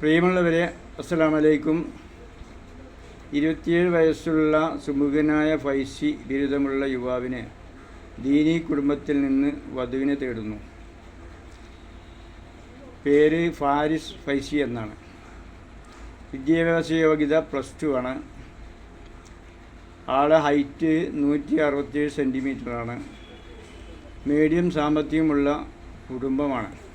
പ്രിയമുള്ളവരെ അസ്സലാമലൈക്കും. ഇരുപത്തിയേഴ് വയസ്സുള്ള സുമുഖനായ ഫൈസി ബിരുദമുള്ള യുവാവിനെ ദീനി കുടുംബത്തിൽ നിന്ന് വധുവിനെ തേടുന്നു. പേര് ഫാരിസ് ഫൈസി എന്നാണ്. വിദ്യാഭ്യാസ യോഗ്യത പ്ലസ് ടു ആണ്. ആളെ ഹൈറ്റ് നൂറ്റി അറുപത്തിയേഴ് സെന്റിമീറ്ററാണ് മീഡിയം സാമ്പത്തികമുള്ള കുടുംബമാണ്.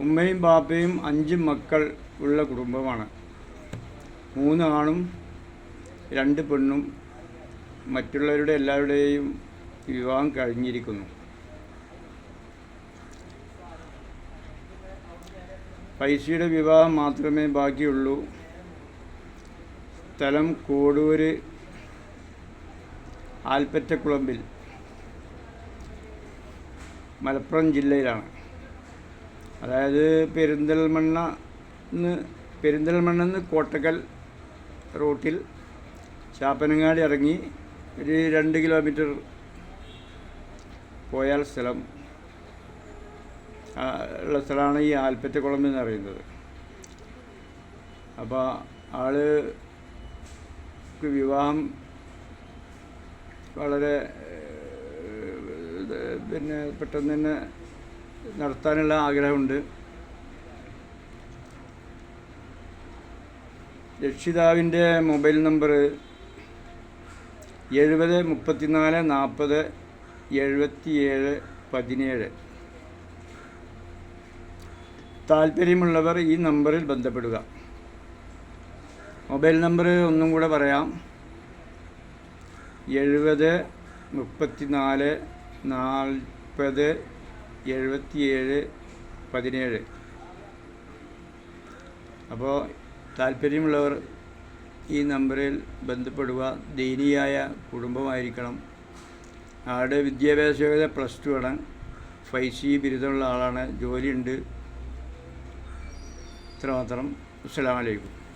ഉമ്മയും ബാപ്പയും അഞ്ച് മക്കൾ ഉള്ള കുടുംബമാണ്. മൂന്ന് ആണും രണ്ട് പെണ്ണും മറ്റുള്ളവരുടെ എല്ലാവരുടെയും വിവാഹം കഴിഞ്ഞിരിക്കുന്നു. പൈസയുടെ വിവാഹം മാത്രമേ ബാക്കിയുള്ളൂ. സ്ഥലം കോടൂര് ആൽപ്പറ്റക്കുളമ്പിൽ മലപ്പുറം ജില്ലയിലാണ്. അതായത് പെരിന്തൽമണ്ണ നിന്ന് പെരിന്തൽമണ്ണ നിന്ന് കോട്ടക്കൽ റൂട്ടിൽ ചാപ്പനങ്ങാടി ഇറങ്ങി ഒരു രണ്ട് കിലോമീറ്റർ പോയാൽ സ്ഥലം. ഉള്ള സ്ഥലമാണ് ഈ ആൽപ്പറ്റക്കുളം എന്ന് പറയുന്നത്. അപ്പോൾ ആൾക്ക് വിവാഹം വളരെ പിന്നെ പെട്ടെന്ന് തന്നെ നടത്താനുള്ള ആഗ്രഹമുണ്ട്. രക്ഷിതാവിന്റെ മൊബൈൽ നമ്പർ എഴുപത് മുപ്പത്തിനാല് നാൽപ്പത് എഴുപത്തിയേഴ് പതിനേഴ്. താല്പര്യമുള്ളവർ ഈ നമ്പറിൽ ബന്ധപ്പെടുക. മൊബൈൽ നമ്പർ ഒന്നും കൂടെ പറയാം. എഴുപത് മുപ്പത്തിനാല് നാൽപ്പത് എഴുപത്തിയേഴ് പതിനേഴ്. അപ്പോൾ താല്പര്യമുള്ളവർ ഈ നമ്പറിൽ ബന്ധപ്പെടുക. ദയനീയായ കുടുംബമായിരിക്കണം. ആളുടെ വിദ്യാഭ്യാസ യോഗ്യത പ്ലസ് ടു ആണ്. ഫൈസി ബിരുദമുള്ള ആളാണ്. ജോലിയുണ്ട്. ഇത്രമാത്രം. അസ്സലാമലൈക്കും